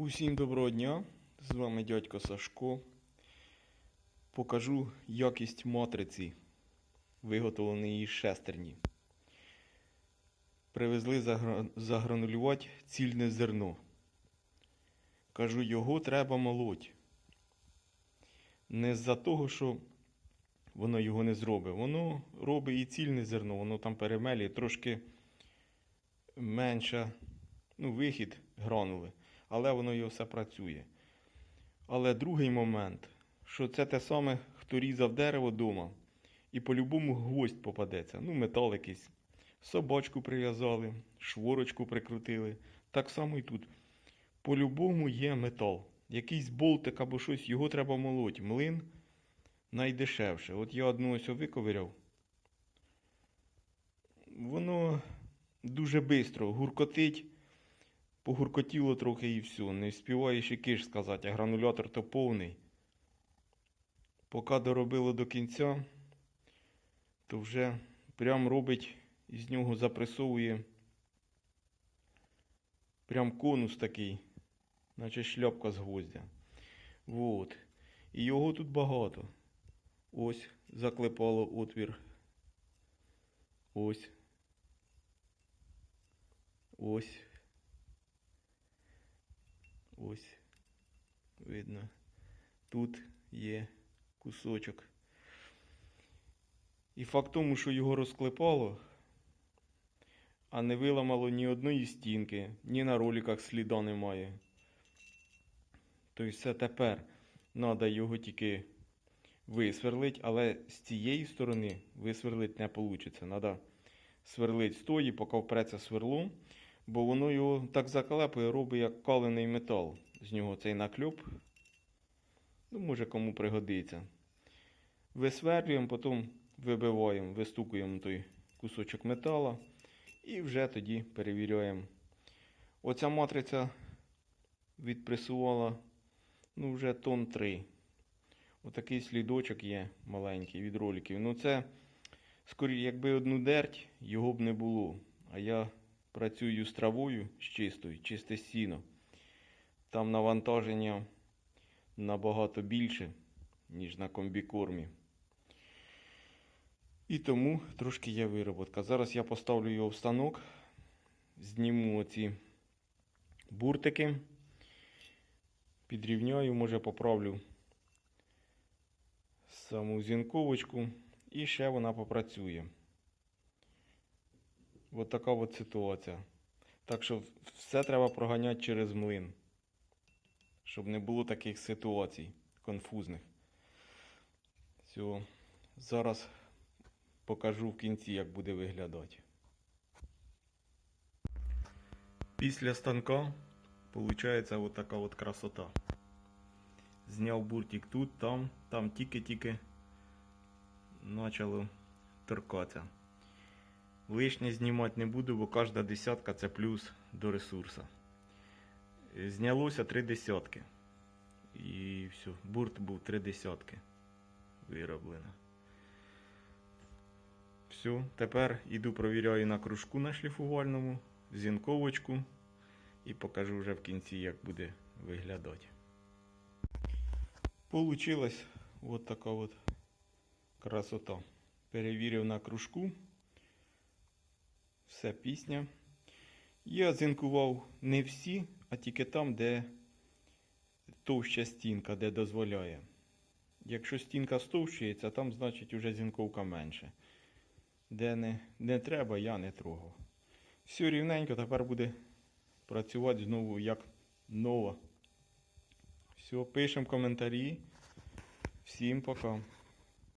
Усім доброго дня! З вами дядько Сашко. Покажу якість матриці, виготовленої із шестерні. Привезли загранулювати цільне зерно. Кажу, його треба молоть. Не з-за того, що воно його не зробить. Воно робить і цільне зерно, воно там перемелює трошки менша, ну, вихід гранули але воно його все працює. Але другий момент, що це те саме, хто різав дерево вдома, і по-любому гвоздь попадеться. Ну, метал якийсь. Собачку прив'язали, шворочку прикрутили. Так само і тут. По-любому є метал. Якийсь болтик або щось, його треба молоть. Млин найдешевше. От я одну ось виковиряв. Воно дуже швидко гуркотить погуркотіло трохи і все. Не співаєш і киш сказати, а гранулятор то повний. Поки доробило до кінця, то вже прям робить із нього запресовує прям конус такий, наче шляпка з гвоздя. Вот. І його тут багато. Ось заклепало отвір. Ось. Ось. Ось. Видно. Тут є кусочок. І факт тому, що його розклепало, а не виламало ні одної стінки, ні на роликах сліда немає. Тобто все тепер треба його тільки висверлити, але з цієї сторони висверлити не вийде. Треба сверлити з тої, поки впреться сверло, бо воно його так закалепує, робить як калений метал. З нього цей накльоп. Ну, може кому пригодиться. Висверлюємо, потім вибиваємо, вистукуємо той кусочок метала і вже тоді перевіряємо. Оця матриця відпресувала ну, вже тон 3. Отакий слідочок є маленький від роликів. Ну це, скоріше, якби одну дерть, його б не було. А я працюю з травою з чистою, чисте сіно. Там навантаження набагато більше, ніж на комбікормі. І тому трошки є вироботка. Зараз я поставлю його в станок, зніму оці буртики, підрівняю, може поправлю саму зінковочку і ще вона попрацює. Ось така от ситуація. Так що все треба проганяти через млин, щоб не було таких ситуацій конфузних. Все. Зараз покажу в кінці, як буде виглядати. Після станка виходить от така от красота. Зняв буртик тут, там, там тільки-тільки почало торкатися. Лишнє знімати не буду, бо кожна десятка це плюс до ресурсу. Знялося три десятки. І все, бурт був три десятки вироблено. Все, тепер іду провіряю на кружку на шліфувальному, зінковочку і покажу вже в кінці, як буде виглядати. Получилась от така от красота. Перевірив на кружку. Все пісня. Я зінкував не всі, а тільки там, де товща стінка, де дозволяє. Якщо стінка стовщується, там значить вже зінковка менше. Де не, не треба, я не трогав. Все рівненько, тепер буде працювати знову як нова. Все, пишемо коментарі. Всім пока.